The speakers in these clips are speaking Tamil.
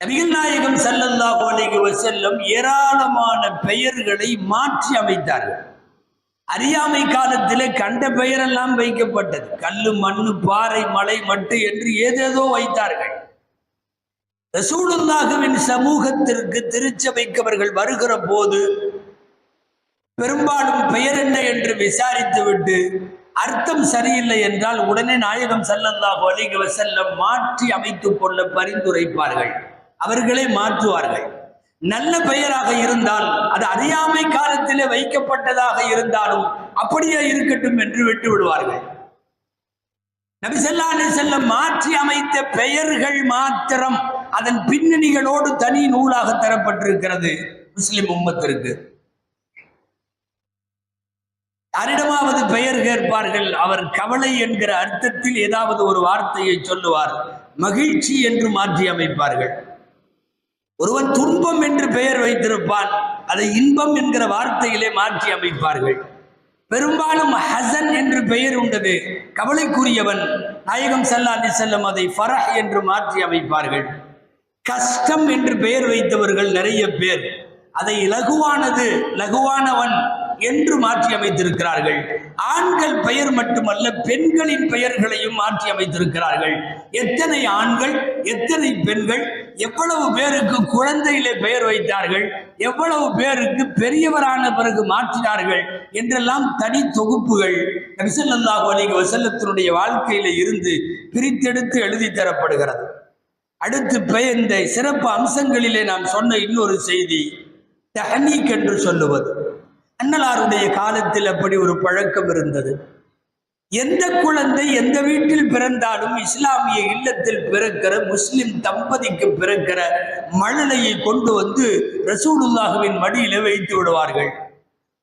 நபிகள் நாயகம் ஸல்லல்லாஹு அலைஹி வஸல்லம் ஏராளமான பெயர்களை மாற்றி அமைத்தார்கள். அறியாமை காலத்திலே கண்ட பெயரெல்லாம் வைக்கப்பட்டது. கல்லு மண்ணு பாறை மலை மட்டு என்று ஏதேதோ வைத்தார்கள். ரசூலுல்லாஹுவின் சமூகத்திற்கு திருச்சபைக்கவர்கள் வருகிற போது பெரும்பாலும் பெயர் என்ன என்று விசாரித்துவிட்டு அர்த்தம் சரியில்லை என்றால் உடனே நாயகம் ஸல்லல்லாஹு அலைஹி வஸல்லம் மாற்றி அமைத்துக் கொள்ள பரிந்துரைப்பார்கள். அவர்களே மாற்றுவார்கள். நல்ல பெயராக இருந்தால் அது அறியாமை காலத்திலே வைக்கப்பட்டதாக இருந்தாலும் அப்படியே இருக்கட்டும் என்று விட்டு விடுவார்கள். நபிசல்லா ஸல்லல்லாஹு மாற்றி அமைத்த பெயர்கள் மாத்திரம் அதன் பின்னணிகளோடு தனி நூலாக தரப்பட்டிருக்கிறது முஸ்லிம் உம்மத்திற்கு. யாரிடமாவது பெயர் கேட்பார்கள் அவர் கவலை என்கிற அர்த்தத்தில் ஏதாவது ஒரு வார்த்தையை சொல்லுவார் மகிழ்ச்சி என்று மாற்றி அமைப்பார்கள். ஒருவன் துன்பம் என்று பெயர் வைத்திருப்பான் அதை இன்பம் என்கிற வார்த்தையிலே மாற்றி அமைப்பார்கள். பெரும்பாலும் ஹசன் என்று பெயர் உண்டது. கவலைக்குரியவன் நாயகம் ஸல்லல்லாஹு செல்லும் அதை ஃபரஹ் என்று மாற்றி அமைப்பார்கள். கஷ்டம் என்று பெயர் வைத்தவர்கள் நிறைய பேர். அதை லகுவானது லகுவானவன் என்று மாற்றி அமைத்திருக்கிறார்கள். ஆண்கள் பெயர் மட்டுமல்ல பெண்களின் பெயர்களையும் மாற்றி அமைத்திருக்கிறார்கள். எத்தனை ஆண்கள் எத்தனை பெண்கள் எவ்வளவு பேருக்கு குழந்தையிலே பெயர் வைத்தார்கள் எவ்வளவு பேருக்கு பெரியவரான பிறகு மாற்றினார்கள் என்றெல்லாம் தனி தொகுப்புகள் நபிசல்லாஹு அலைஹி வசல்லத்தினுடைய வாழ்க்கையில இருந்து பிரித்தெடுத்து எழுதி தரப்படுகிறது. அடுத்து பெயர் இந்த சிறப்பு அம்சங்களிலே நாம் சொன்ன இன்னொரு செய்தி தஹனீக் என்று சொல்லுவது. அண்ணலாருடைய காலத்தில் அப்படி ஒரு பழக்கம் இருந்தது. எந்த குழந்தை எந்த வீட்டில் பிறந்தாலும் இஸ்லாமிய இல்லத்தில் பிறக்கிற முஸ்லிம் தம்பதிக்கு பிறக்கிற மழலையை கொண்டு வந்து ரசூலுல்லாஹுவின் மடியில வைத்து விடுவார்கள்.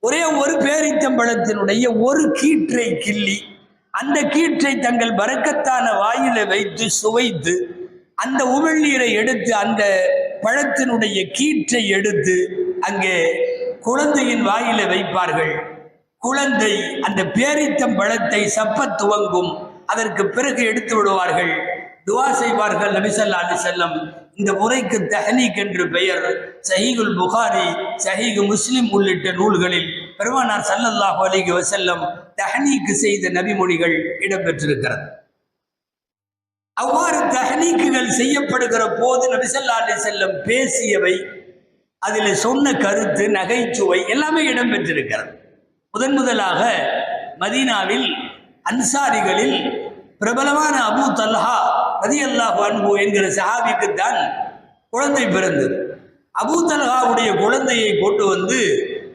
ஒரே ஒரு பேரித்தம்பழத்தினுடைய ஒரு கீற்றை கிள்ளி அந்த கீற்றை தங்கள் பறக்கத்தான வாயில வைத்து சுவைத்து அந்த உமிழ்நீரை எடுத்து அந்த பழத்தினுடைய கீற்றை எடுத்து அங்கே குழந்தையின் வாயில வைப்பார்கள். குழந்தை அந்த பேரித்தம் பழத்தை சப்ப துவங்கும். அதற்கு பிறகு எடுத்து விடுவார்கள். துவா செய்வார்கள் நபிசல்லா அலி செல்லம் இந்த முறைக்கு தஹனீக் என்று பெயர். சஹீகுல் புகாரி சஹீகு முஸ்லிம் உள்ளிட்ட நூல்களில் பெருமானார் சல்லல்லாஹு அலிகி வசல்லம் தஹனீக்கு செய்த நபிமொழிகள் இடம்பெற்றிருக்கிறது. அவ்வாறு தஹனீக்குகள் செய்யப்படுகிற போது நபிசல்லா அலி செல்லம் பேசியவை அதில் சொன்ன கருத்து நகைச்சுவை எல்லாமே இடம்பெற்றிருக்கிறது. முதன் முதலாக மதீனாவில் அன்சாரிகளில் பிரபலமான அபு தல்ஹா ரதி அல்லாஹ் அன்பு என்கிற சஹாபிக்குத்தான் குழந்தை பிறந்தது. அபு தல்ஹாவுடைய குழந்தையை கொண்டு வந்து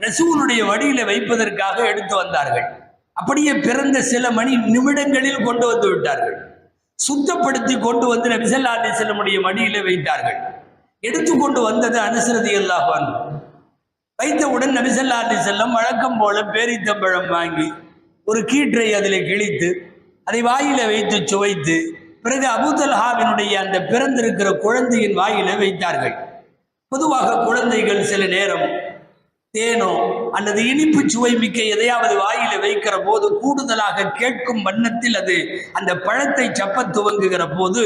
ரசூலுடைய வடியில வைப்பதற்காக எடுத்து வந்தார்கள். அப்படியே பிறந்த சில மணி நிமிடங்களில் கொண்டு வந்து விட்டார்கள். சுத்தப்படுத்தி கொண்டு வந்து நபிசல்லா அலிசல்லமுடைய மடியில வைத்தார்கள். எடுத்துக்கொண்டு வந்தது அனுசரதி அல்லாஹான் வைத்தவுடன் நபிசல்லா அலி செல்லம் வழக்கம் போல பேரித்தம்பழம் வாங்கி ஒரு கீற்றை அதில் கிழித்து அதை வாயில வைத்து சுவைத்து பிறகு அபுதல்ஹாவினுடைய அந்த பிறந்திருக்கிற குழந்தையின் வாயில வைத்தார்கள். பொதுவாக குழந்தைகள் சில நேரம் தேனோ அல்லது இனிப்பு சுவை மிக்க எதையாவது வாயில வைக்கிற போது கூடுதலாக கேட்கும் வண்ணத்தில் அது அந்த பழத்தை சப்ப துவங்குகிற போது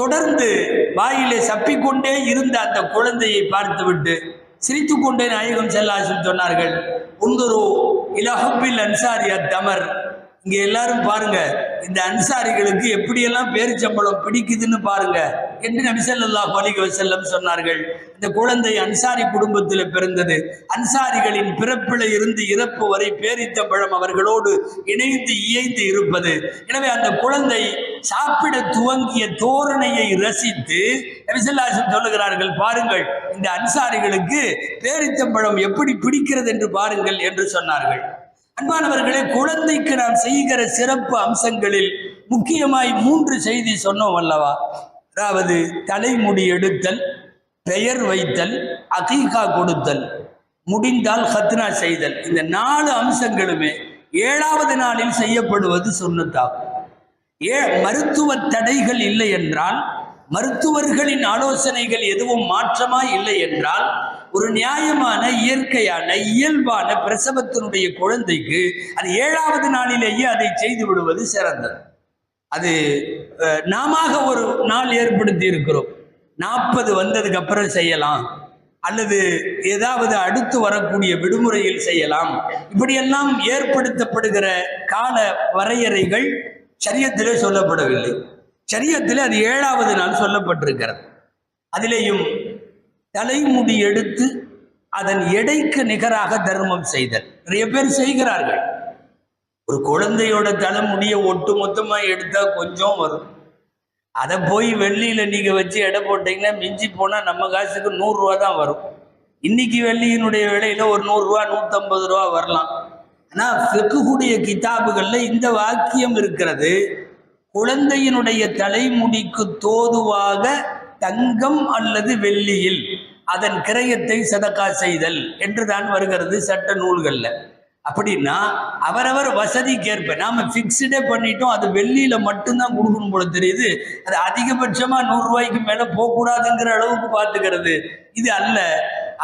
தொடர்ந்து வாயிலே சப்பிக்கொண்டே இருந்த அந்த குழந்தையை பார்த்துவிட்டு சிரித்துக்கொண்டே நாயகம் செல்லாசன் சொன்னார்கள் உந்தொரு இலஹப்பில் அன்சாரி அத்தமர் இங்க எல்லாரும் பாருங்க இந்த அன்சாரிகளுக்கு எப்படியெல்லாம் பேரிச்சம்பளம் பிடிக்குதுன்னு பாருங்க. என்று நபிசல்லா அலைஹி வஸல்லம் சொன்னார்கள். இந்த குழந்தை அன்சாரி குடும்பத்தில் பிறந்தது. அன்சாரிகளின் பிறப்பில இருந்து இறப்பு வரை பேரித்தம்பழம் அவர்களோடு இணைந்து இயைந்து இருப்பது. எனவே அந்த குழந்தை சாப்பிட துவங்கிய தோரணையை ரசித்து நபிசல்லாசன் சொல்லுகிறார்கள் பாருங்கள் இந்த அன்சாரிகளுக்கு பேரித்தம்பழம் எப்படி பிடிக்கிறது என்று பாருங்கள் என்று சொன்னார்கள். அன்பானவர்களே குழந்தைக்கு நாம் செய்கிற சிறப்பு அம்சங்களில் முக்கியமாய் மூன்று செய்தி சொன்னோம் அல்லவா? அதாவது தலைமுடி எடுத்தல் பெயர் வைத்தல் அகீகா கொடுத்தல் முடிந்தால் ஹத்னா செய்தல். இந்த நாலு அம்சங்களுமே ஏழாவது நாளில் செய்யப்படுவது சொன்னதாகும் ஏ மருத்துவ தடைகள் இல்லை என்றால் மருத்துவர்களின் ஆலோசனைகள் எதுவும் மாற்றமா இல்லை என்றால் ஒரு நியாயமான இயற்கையான இயல்பான பிரசவத்தினுடைய குழந்தைக்கு அது ஏழாவது நாளிலேயே அதை செய்து விடுவது சிறந்தது. அது நாம ஒரு நாள் ஏற்படுத்தி இருக்கிறோம். நாற்பது வந்ததுக்கு அப்புறம் செய்யலாம். அல்லது ஏதாவது அடுத்து வரக்கூடிய விடுமுறையில் செய்யலாம். இப்படியெல்லாம் ஏற்படுத்தப்படுகிற கால வரையறைகள் சரியத்திலே சொல்லப்படவில்லை. சரியத்தில் அது ஏழாவது நாள் சொல்லப்பட்டிருக்கிறது. அதிலேயும் தலைமுடி எடுத்து அதன் எடைக்கு நிகராக தர்மம் செய்தல். நிறைய பேர் செய்கிறார்கள். ஒரு குழந்தையோட தலைமுடியை ஒட்டு மொத்தமாக எடுத்தா கொஞ்சம் வரும். அதை போய் வெள்ளியில் நீங்கள் வச்சு எடை போட்டிங்கன்னா மிஞ்சி போனால் நம்ம காசுக்கு நூறுரூவா தான் வரும். இன்னைக்கு வெள்ளியினுடைய விலையில் ஒரு நூறுரூவா நூற்றம்பது ரூபா வரலாம். ஆனால் ஃபிக்குடைய கிதாபுகளில் இந்த வாக்கியம் இருக்கிறது. குழந்தையினுடைய தலைமுடிக்கு தோதுவாக தங்கம் அல்லது வெள்ளியில் அதன் கிரயத்தை சதக்கா செய்தல் என்றுதான் வருகிறது சட்ட நூல்களில். அப்படின்னா அவரவர் வசதிக்கேற்ப நாம ஃபிக்ஸ்டே பண்ணிட்டோம் அது வெள்ளியில மட்டும்தான் கொடுக்கணும் போல தெரியுது. அது அதிகபட்சமா நூறு ரூபாய்க்கு மேல போகக்கூடாதுங்கிற அளவுக்கு பார்த்துக்கிறது. இது அல்ல.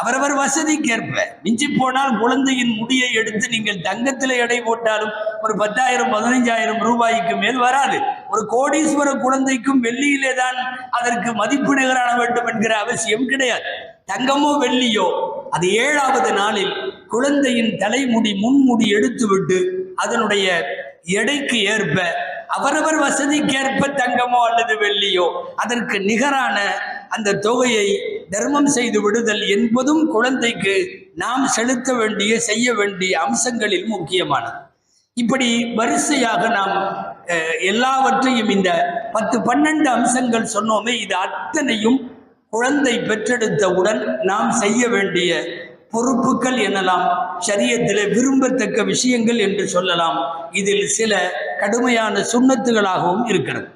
அவரவர் வசதிக்கேற்ப மிஞ்சி போனால் குழந்தையின் முடியை எடுத்து நீங்கள் தங்கத்தில் எடை போட்டாலும் ஒரு பத்தாயிரம் பதினைஞ்சாயிரம் ரூபாய்க்கு மேல் வராது. ஒரு கோடீஸ்வர குழந்தைக்கும் வெள்ளியிலே தான் அதற்கு மதிப்பு நிகரான வேண்டும் என்கிற அவசியம் கிடையாது. தங்கமோ வெள்ளியோ அது ஏழாவது நாளில் குழந்தையின் தலைமுடி முன்முடி எடுத்துவிட்டு அதனுடைய எடைக்கு ஏற்ப அவரவர் வசதிக்கேற்ப தங்கமோ அல்லது வெள்ளியோ அதற்கு நிகரான அந்த தொகையை தர்மம் செய்து விடுதல் என்பதும் குழந்தைக்கு நாம் செலுத்த வேண்டிய செய்ய வேண்டிய அம்சங்களில் முக்கியமானது. இப்படி வரிசையாக நாம் எல்லாவற்றையும் இந்த பத்து பன்னெண்டு அம்சங்கள் சொன்னோமே இது அத்தனையும் குழந்தை பெற்றெடுத்தவுடன் நாம் செய்ய வேண்டிய பொறுப்புகள் எனலாம். சரியத்தில் விரும்பத்தக்க விஷயங்கள் என்று சொல்லலாம். இதில் சில கடுமையான சுண்ணத்துகளாகவும் இருக்கிறது.